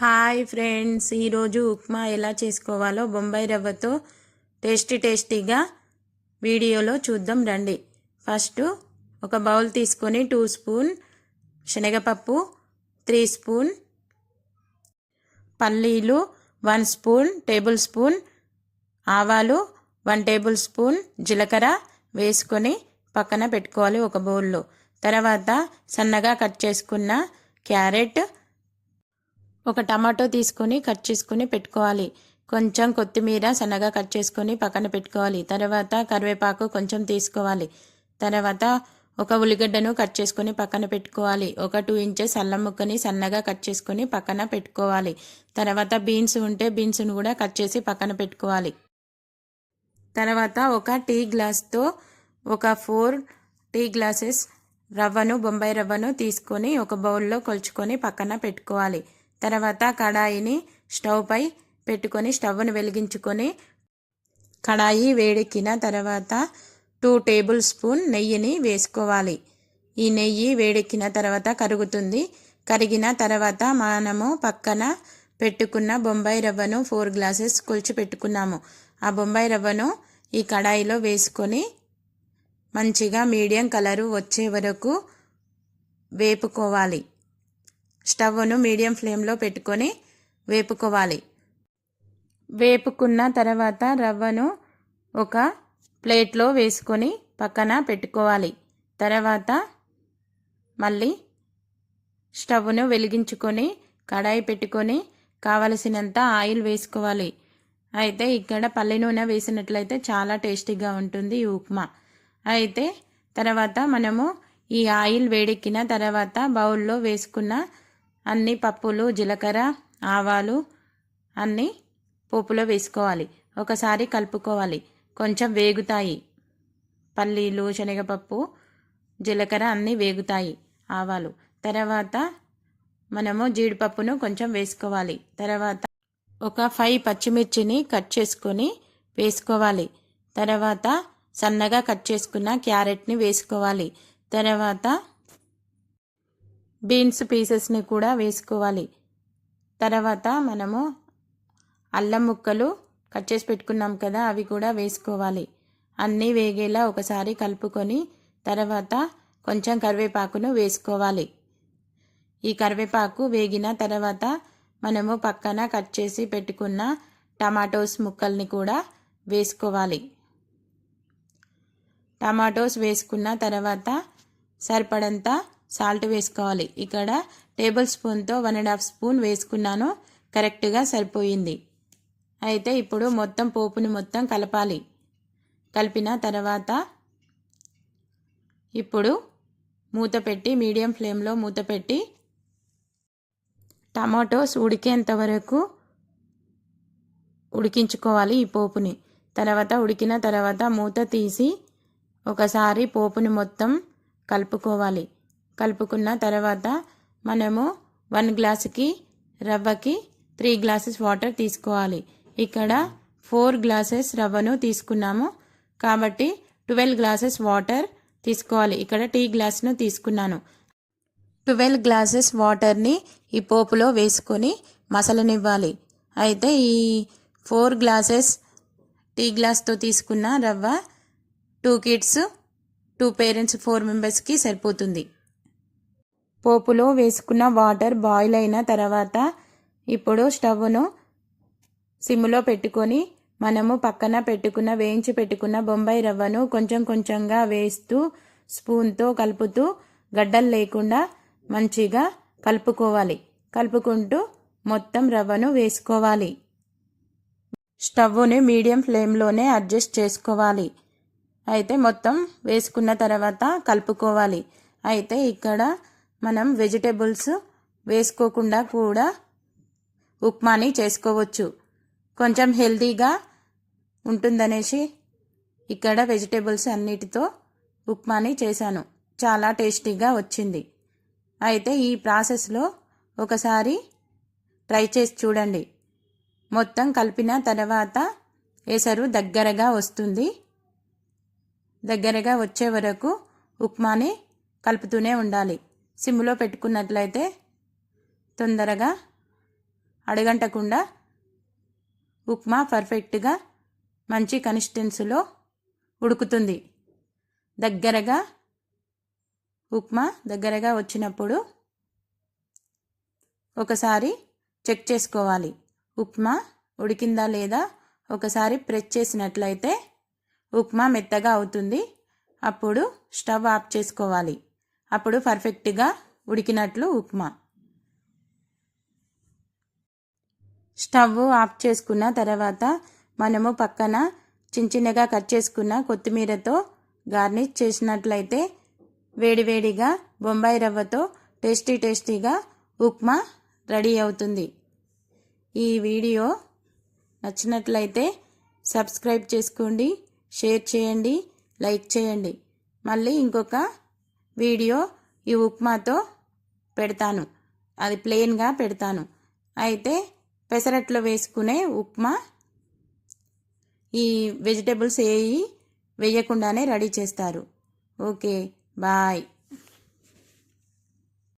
Hi friends ఈరోజు ఉప్మా ఎలా చేసుకోవాలో బొంబాయి రవ్వతో టేస్టీ టేస్టీగా వీడియోలో చూద్దాం రండి. ఫస్ట్ ఒక బౌల్ తీసుకొని టూ స్పూన్ శనగపప్పు త్రీ స్పూన్ పల్లీలు వన్ స్పూన్ టేబుల్ స్పూన్ ఆవాలు వన్ టేబుల్ స్పూన్ జీలకర్ర వేసుకొని పక్కన పెట్టుకోవాలి ఒక బౌల్లో. తర్వాత సన్నగా కట్ చేసుకున్న క్యారెట్ ఒక టమాటో తీసుకొని కట్ చేసుకుని పెట్టుకోవాలి. కొంచెం కొత్తిమీర సన్నగా కట్ చేసుకొని పక్కన పెట్టుకోవాలి. తర్వాత కరివేపాకు కొంచెం తీసుకోవాలి. తర్వాత ఒక ఉల్లిగడ్డను కట్ చేసుకొని పక్కన పెట్టుకోవాలి. ఒక టూ ఇంచెస్ అల్లం ముక్కని సన్నగా కట్ చేసుకొని పక్కన పెట్టుకోవాలి. తర్వాత బీన్స్ ఉంటే బీన్స్ను కూడా కట్ చేసి పక్కన పెట్టుకోవాలి. తర్వాత ఒక టీ గ్లాస్తో ఒక ఫోర్ టీ గ్లాసెస్ రవ్వను బొంబాయి రవ్వను తీసుకొని ఒక బౌల్లో కొలుచుకొని పక్కన పెట్టుకోవాలి. తర్వాత కడాయిని స్టవ్పై పెట్టుకొని స్టవ్ను వెలిగించుకొని కడాయి వేడెక్కిన తర్వాత టూ టేబుల్ స్పూన్ నెయ్యిని వేసుకోవాలి. ఈ నెయ్యి వేడెక్కిన తర్వాత కరుగుతుంది. కరిగిన తర్వాత మనము పక్కన పెట్టుకున్న బొంబాయి రవ్వను ఫోర్ గ్లాసెస్ కొలిచి పెట్టుకున్నాము. ఆ బొంబాయి రవ్వను ఈ కడాయిలో వేసుకొని మంచిగా మీడియం కలరు వచ్చే వరకు వేపుకోవాలి. స్టవ్ను మీడియం ఫ్లేమ్లో పెట్టుకొని వేపుకోవాలి. వేపుకున్న తర్వాత రవ్వను ఒక ప్లేట్లో వేసుకొని పక్కన పెట్టుకోవాలి. తర్వాత మళ్ళీ స్టవ్ను వెలిగించుకొని కడాయి పెట్టుకొని కావలసినంత ఆయిల్ వేసుకోవాలి. అయితే ఇక్కడ పల్లె నూనె వేసినట్లయితే చాలా టేస్టీగా ఉంటుంది ఈ ఉప్మా. అయితే తర్వాత మనము ఈ ఆయిల్ వేడెక్కిన తర్వాత బౌల్లో వేసుకున్న అన్ని పప్పులు జీలకర్ర ఆవాలు అన్నీ పోపులో వేసుకోవాలి. ఒకసారి కలుపుకోవాలి. కొంచెం వేగుతాయి. పల్లీలు శనగపప్పు జీలకర్ర అన్నీ వేగుతాయి. ఆవాలు. తర్వాత మనము జీడిపప్పును కొంచెం వేసుకోవాలి. తర్వాత ఒక ఫైవ్ పచ్చిమిర్చిని కట్ చేసుకొని వేసుకోవాలి. తర్వాత సన్నగా కట్ చేసుకున్న క్యారెట్ని వేసుకోవాలి. తర్వాత బీన్స్ పీసెస్ని కూడా వేసుకోవాలి. తర్వాత మనము అల్లం ముక్కలు కట్ చేసి పెట్టుకున్నాం కదా అవి కూడా వేసుకోవాలి. అన్నీ వేగేలా ఒకసారి కలుపుకొని తర్వాత కొంచెం కరివేపాకును వేసుకోవాలి. ఈ కరివేపాకు వేగిన తర్వాత మనము పక్కన కట్ చేసి పెట్టుకున్న టమాటోస్ ముక్కల్ని కూడా వేసుకోవాలి. టమాటోస్ వేసుకున్న తర్వాత సరిపడంత సాల్ట్ వేసుకోవాలి. ఇక్కడ టేబుల్ స్పూన్తో వన్ అండ్ హాఫ్ స్పూన్ వేసుకున్నాను. కరెక్ట్గా సరిపోయింది. అయితే ఇప్పుడు మొత్తం పోపుని మొత్తం కలపాలి. కలిపిన తర్వాత ఇప్పుడు మూత పెట్టి మీడియం ఫ్లేమ్లో మూత పెట్టి టమాటోస్ ఉడికేంత వరకు ఉడికించుకోవాలి ఈ పోపుని. తర్వాత ఉడికిన తర్వాత మూత తీసి ఒకసారి పోపుని మొత్తం కలుపుకోవాలి. కలుపుకున్న తర్వాత మనము వన్ గ్లాసుకి రవ్వకి త్రీ గ్లాసెస్ వాటర్ తీసుకోవాలి. ఇక్కడ ఫోర్ గ్లాసెస్ రవ్వను తీసుకున్నాము. కాబట్టి ట్వెల్వ్ గ్లాసెస్ వాటర్ తీసుకోవాలి. ఇక్కడ టీ గ్లాస్ను తీసుకున్నాను. ట్వెల్వ్ గ్లాసెస్ వాటర్ని ఈ పోపులో వేసుకొని మసలనివ్వాలి. అయితే ఈ ఫోర్ గ్లాసెస్ టీ గ్లాస్తో తీసుకున్న రవ్వ two kids two parents four మెంబర్స్కి సరిపోతుంది. పోపులో వేసుకున్న వాటర్ బాయిల్ అయిన తర్వాత ఇప్పుడు స్టవ్ను సిమ్లో పెట్టుకొని మనము పక్కన పెట్టుకున్న వేయించి పెట్టుకున్న బొంబాయి రవ్వను కొంచెం కొంచెంగా వేస్తూ స్పూన్తో కలుపుతూ గడ్డలు లేకుండా మంచిగా కలుపుకోవాలి. కలుపుకుంటూ మొత్తం రవ్వను వేసుకోవాలి. స్టవ్ని మీడియం ఫ్లేమ్లోనే అడ్జస్ట్ చేసుకోవాలి. అయితే మొత్తం వేసుకున్న తర్వాత కలుపుకోవాలి. అయితే ఇక్కడ మనం వెజిటేబుల్స్ వేసుకోకుండా కూడా ఉప్మాని చేసుకోవచ్చు. కొంచెం హెల్తీగా ఉంటుందనేసి ఇక్కడ వెజిటేబుల్స్ అన్నిటితో ఉప్మాని చేశాను. చాలా టేస్టీగా వచ్చింది. అయితే ఈ ప్రాసెస్లో ఒకసారి ట్రై చేసి చూడండి. మొత్తం కలిపిన తర్వాత ఎసరు దగ్గరగా వస్తుంది. దగ్గరగా వచ్చే వరకు ఉప్మాని కలుపుతూనే ఉండాలి. సిమ్లో పెట్టుకున్నట్లయితే తొందరగా అడగంటకుండా ఉప్మా పర్ఫెక్ట్గా మంచి కన్సిస్టెన్సీలో ఉడుకుతుంది. దగ్గరగా ఉప్మా దగ్గరగా వచ్చినప్పుడు ఒకసారి చెక్ చేసుకోవాలి. ఉప్మా ఉడికిందా లేదా ఒకసారి ప్రెస్ చేసినట్లయితే ఉప్మా మెత్తగా అవుతుంది. అప్పుడు స్టవ్ ఆఫ్ చేసుకోవాలి. అప్పుడు పర్ఫెక్ట్గా ఉడికినట్లు ఉప్మా. స్టవ్ ఆఫ్ చేసుకున్న తర్వాత మనము పక్కన చిన్న చిన్నగా కట్ చేసుకున్న కొత్తిమీరతో గార్నిష్ చేసినట్లయితే వేడివేడిగా బొంబాయి రవ్వతో టేస్టీ టేస్టీగా ఉప్మా రెడీ అవుతుంది. ఈ వీడియో నచ్చినట్లయితే సబ్స్క్రైబ్ చేసుకోండి షేర్ చేయండి లైక్ చేయండి. మళ్ళీ ఇంకొక వీడియో ఈ ఉప్మాతో పెడతాను. అది ప్లెయిన్గా పెడతాను. అయితే పెసరట్లో వేసుకునే ఉప్మా ఈ వెజిటేబుల్స్ ఏవి వేయకుండానే రెడీ చేస్తారు. Okay bye.